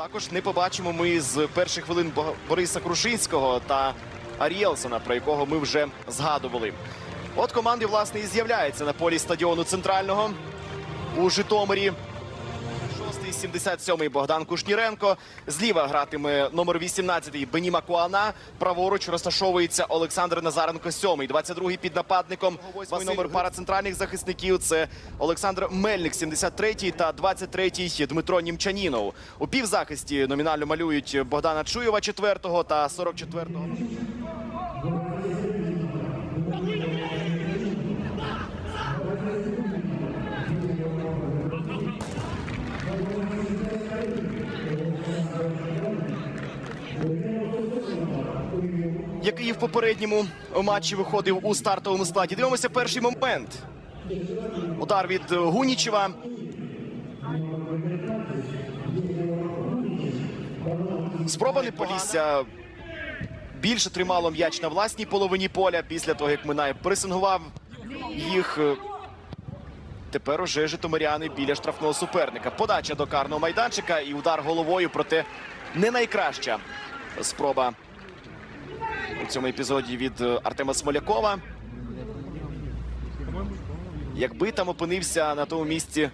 Також не побачимо ми з перших хвилин Бо- Бориса Крушинського та Арієлсона, про якого ми вже згадували. От команди, власне, і з'являються на полі стадіону центрального у Житомирі. 6-й, 77-й Богдан Кушніренко. Зліва гратиме номер 18-й Беніма Куана. Праворуч розташовується Олександр Назаренко 7-й. 22-й під нападником. 8-й номер пара центральних захисників. Це Олександр Мельник, 73-й та 23-й Дмитро Німчанінов. У півзахисті номінально малюють Богдана Чуєва 4-го та 44-го. Який в попередньому матчі виходив у стартовому складі. Дивимося перший момент. Удар від Гунічева. Спроба не полісся. Більше тримало м'яч на власній половині поля після того, як Минай пресингував їх. Тепер уже житомиряни біля штрафного суперника. Подача до карного майданчика і удар головою, проте не найкраща спроба у цьому епізоді від е, Артема Смолякова. Якби там опинився на тому місці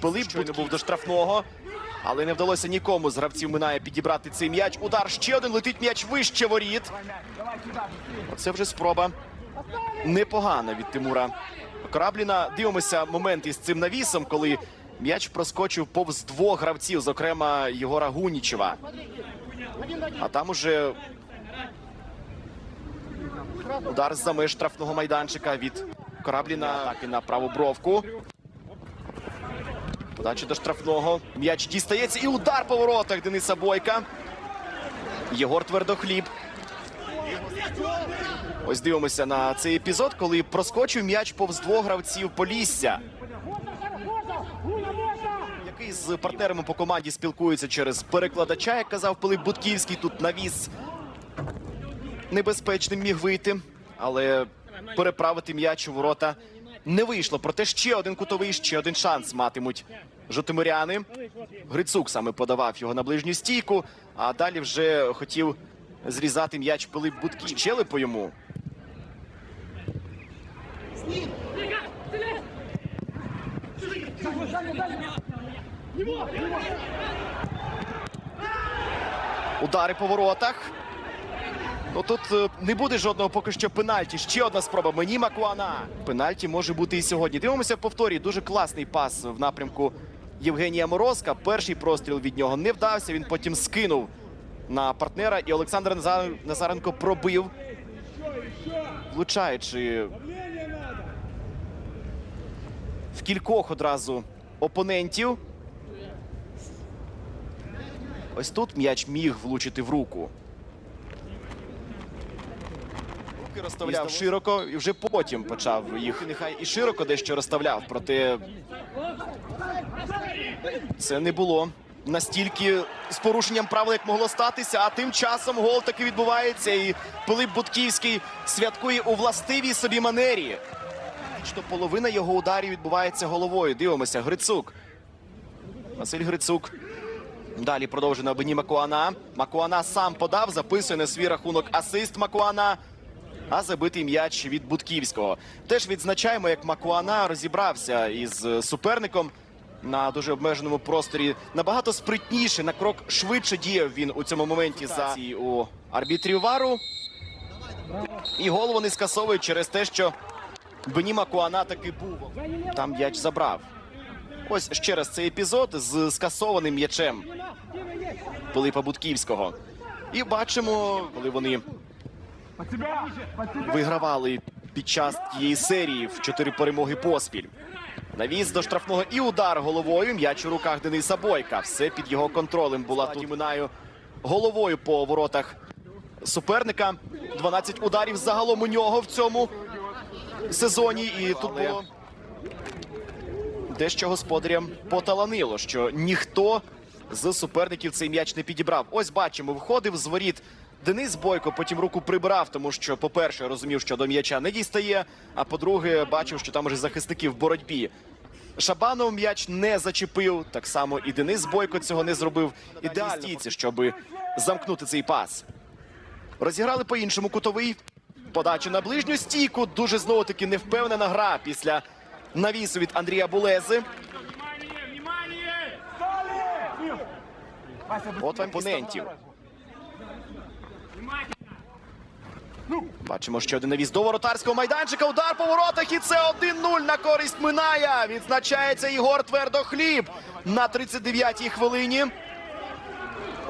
Пилип, щойно був до штрафного, але не вдалося нікому з гравців Минає підібрати цей м'яч. Удар ще один летить м'яч вище воріт. Оце вже спроба непогана від Тимура Корабліна. Дивимося момент із цим навісом, коли м'яч проскочив повз двох гравців, зокрема Єгора Гунічева. А там уже Удар з-за меж штрафного майданчика від Корабліна. Атаки на праву бровку. Подача до штрафного. М'яч дістається. І удар по воротах Дениса Бойка. Єгор Твердохліб. Ось дивимося на цей епізод, коли проскочив м'яч повз двох гравців Полісся. Який з партнерами по команді спілкується через перекладача, як казав Пилип Будківський. Тут навіс небезпечним міг вийти, але переправити м'яч у ворота не вийшло. Проте ще один кутовий, ще один шанс матимуть житомиряни. Грицук саме подавав його на ближню стійку, а далі вже хотів зрізати м'яч Пилип Будків. Щелепо йому. Удари по воротах. Ну тут е, не буде жодного поки що пенальті. Ще одна спроба. Мені Макуана. Пенальті може бути і сьогодні. Дивимося в повторі. Дуже класний пас в напрямку Євгенія Морозка. Перший простріл від нього не вдався. Він потім скинув на партнера. І Олександр Назаренко пробив, влучаючи в кількох одразу опонентів. Ось тут м'яч міг влучити в руку. Руки розставляв широко і вже потім почав їх нехай і широко дещо розставляв. Проте це не було настільки з порушенням правил, як могло статися. А тим часом гол таки відбувається. І Пилип Будківський святкує у властивій собі манері. Що половина його ударів відбувається головою. Дивимося, Грицук. Василь Грицук. Далі продовжує на Бені Макуана. Макуана сам подав, записує на свій рахунок асист Макуана. А забитий м'яч від Будківського. Теж відзначаємо, як Макуана розібрався із суперником на дуже обмеженому просторі. Набагато спритніше, на крок швидше діяв він у цьому моменті за у арбітрів вару. І голову не скасовують через те, що Бені Макуана таки був. Там м'яч забрав. Ось ще раз цей епізод з скасованим м'ячем Пилипа Будківського. І бачимо, коли вони вигравали під час тієї серії в чотири перемоги поспіль. Навіс до штрафного і удар головою. М'яч у руках Дениса Бойка. Все під його контролем була тут Минаю головою по воротах суперника. 12 ударів загалом у нього в цьому сезоні. І тут було дещо господарям поталанило, що ніхто з суперників цей м'яч не підібрав. Ось бачимо, виходив з воріт Денис Бойко, потім руку прибирав, тому що, по-перше, розумів, що до м'яча не дістає. А по-друге, бачив, що там уже захисники в боротьбі Шабанов м'яч не зачепив. Так само і Денис Бойко цього не зробив. Ідеально стійці, щоб замкнути цей пас. Розіграли по-іншому кутовий. Подачу на ближню стійку. Дуже знову таки невпевнена гра після навісу від Андрія Булези. От опонентів. Бачимо, ще один навіс до воротарського майданчика. Удар по воротах. І це 1-0 на користь Миная. Відзначається Ігор Твердохліб на 39-й хвилині.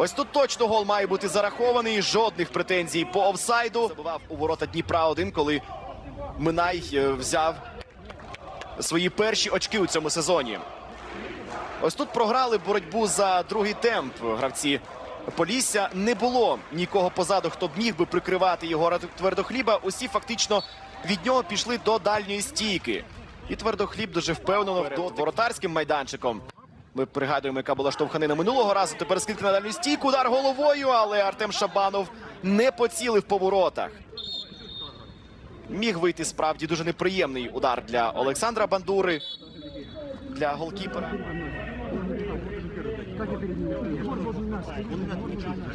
Ось тут точно гол має бути зарахований. Жодних претензій по офсайду. Забивав у ворота Дніпра 1, коли Минай е, взяв свої перші очки у цьому сезоні. Ось тут програли боротьбу за другий темп. Гравці Полісся не було нікого позаду, хто б міг би прикривати Єгора Твердохліба. Усі фактично від нього пішли до дальньої стійки. І Твердохліб дуже впевнено до воротарським майданчиком. Ми пригадуємо, яка була штовханина минулого разу. Тепер скидка на дальню стійку, удар головою, але Артем Шабанов не поцілив по воротах. Міг вийти справді дуже неприємний удар для Олександра Бандури, для голкіпера.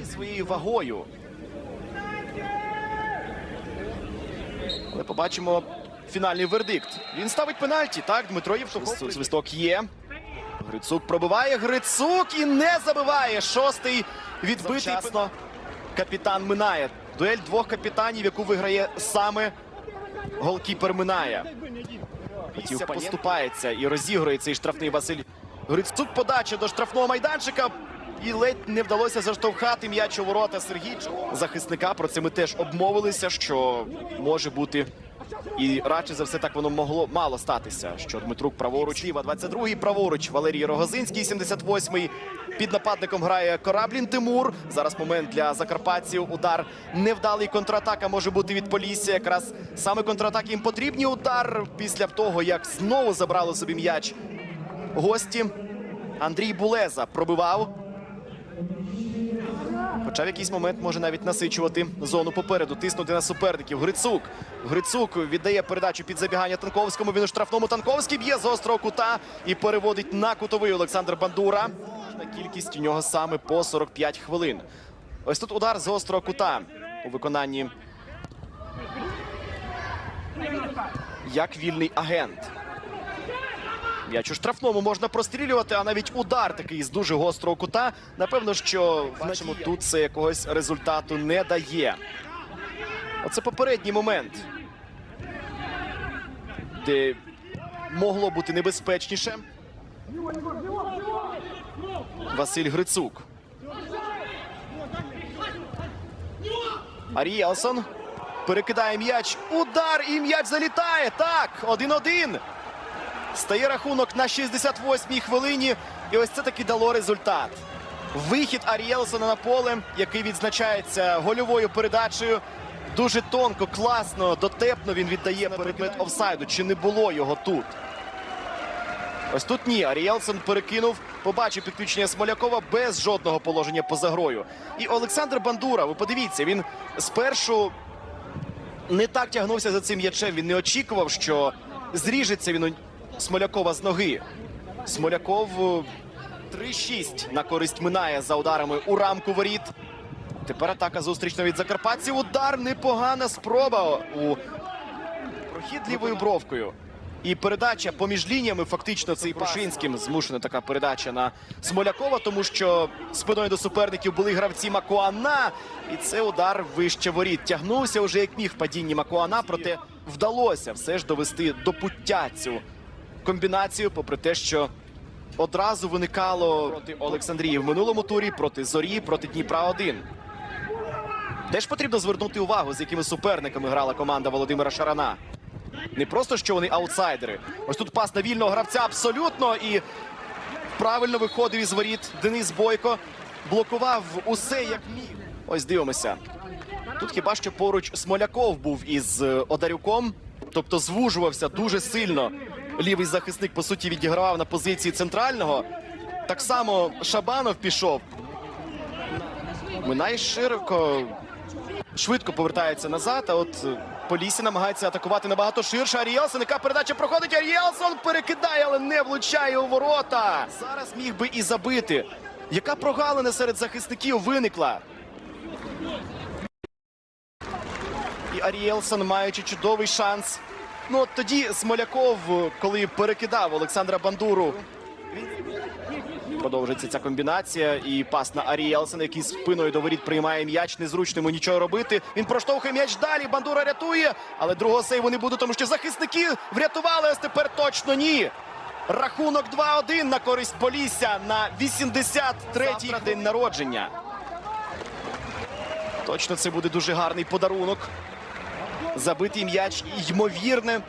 І своєю вагою. Але побачимо фінальний вердикт. Він ставить пенальті. Так, Дмитро Євтухов. Свисток є. Грицук пробиває. Грицук і не забиває. Шостий відбитий. Завчасно. Капітан минає. Дуель двох капітанів, яку виграє саме голкіпер минає. Хотів поступається і розігрує цей штрафний Василь Грицук. Подача до штрафного майданчика. І ледь не вдалося заштовхати м'яч у ворота Сергійчого. Захисника про це ми теж обмовилися, що може бути. І радше за все так воно могло мало статися. Що Дмитрук праворуч, Ліва 22-й праворуч, Валерій Рогозинський, 78-й. Під нападником грає Кораблін Тимур. Зараз момент для закарпатців. Удар невдалий контратака може бути від Полісся. Якраз саме контратаки їм потрібні. Удар після того, як знову забрали собі м'яч гості. Андрій Булеза пробивав. Хоча в якийсь момент може навіть насичувати зону попереду, тиснути на суперників. Грицук. Грицук віддає передачу під забігання Танковському. Він у штрафному Танковський б'є з острого кута і переводить на кутовий Олександр Бандура. Кількість у нього саме по 45 хвилин. Ось тут удар з острого кута у виконанні як вільний агент. М'яч у штрафному можна прострілювати, а навіть удар такий з дуже гострого кута. Напевно, що бачимо, тут це якогось результату не дає. Оце попередній момент, де могло бути небезпечніше. Василь Грицук. Аріелсон перекидає м'яч. Удар і м'яч залітає. Так, 1-1. Стає рахунок на 68-й хвилині. І ось це таки дало результат. Вихід Аріелсона на поле, який відзначається гольовою передачею. Дуже тонко, класно, дотепно він віддає предмет офсайду. Чи не було його тут? Ось тут ні. Аріелсон перекинув, побачив підключення Смолякова без жодного положення поза грою. І Олександр Бандура, ви подивіться, він спершу не так тягнувся за цим м'ячем. Він не очікував, що зріжеться він Смолякова з ноги. Смоляков е, 3-6 на користь минає за ударами у рамку воріт. Тепер атака зустрічна від закарпатців. Удар непогана спроба у прохід лівою бровкою. І передача поміж лініями. Фактично цей Прошинським змушена така передача на Смолякова, тому що спиною до суперників були гравці Макуана. І це удар вище воріт. Тягнувся вже як міг в падінні Макуана, проте вдалося все ж довести до пуття цю комбінацію, попри те, що одразу виникало проти Олександрії в минулому турі, проти Зорі, проти Дніпра 1 Теж потрібно звернути увагу, з якими суперниками грала команда Володимира Шарана. Не просто що вони аутсайдери. Ось тут пас на вільного гравця абсолютно і правильно виходив із воріт Денис Бойко. Блокував усе як міг. Ось дивимося. Тут хіба що поруч Смоляков був із е, Одарюком, тобто звужувався дуже сильно. Лівий захисник, по суті, відігравав на позиції центрального. Так само Шабанов пішов. Минай широко, швидко повертається назад. А от е, Полісся намагається атакувати набагато ширше. Аріелсон, яка передача проходить. Аріелсон перекидає, але не влучає у ворота. Зараз міг би і забити. Яка прогалина серед захисників виникла? І Аріелсон, маючи чудовий шанс. Ну от тоді Смоляков, коли перекидав Олександра Бандуру. Продовжується ця комбінація і пас на Аріелсена, який спиною до воріт приймає м'яч. Незручно йому нічого робити. Він проштовхує м'яч далі. Бандура рятує, але другого сейву не буде, тому що захисники врятували. Ось тепер точно ні. Рахунок 2-1 на користь Полісся на 83-й день народження. Точно це буде дуже гарний подарунок. Забитий м'яч ймовірне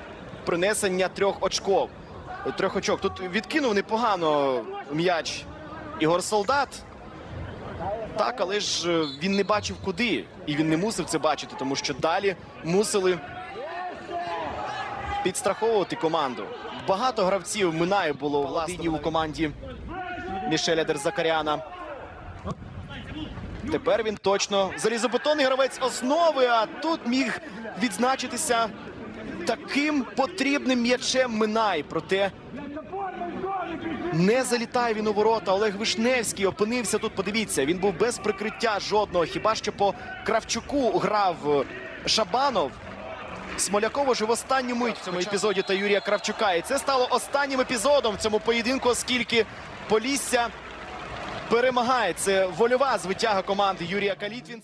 принесення трьох очков. Трьох очок. Тут відкинув непогано м'яч Ігор Солдат. Так, але ж е, він не бачив куди. І він не мусив це бачити, тому що далі мусили підстраховувати команду. Багато гравців минає було у команді Мішеля Дерзакаряна. Тепер він точно залізобетонний гравець основи, а тут міг відзначитися таким потрібним м'ячем Минай. Проте не залітає він у ворота. Олег Вишневський опинився тут. Подивіться, він був без прикриття жодного. Хіба що по Кравчуку грав е, Шабанов. Смолякова ж в останню в цьому епізоді та Юрія Кравчука. І це стало останнім епізодом в цьому поєдинку, оскільки Полісся перемагає. Це вольова звитяга команди Юрія Калітвінця.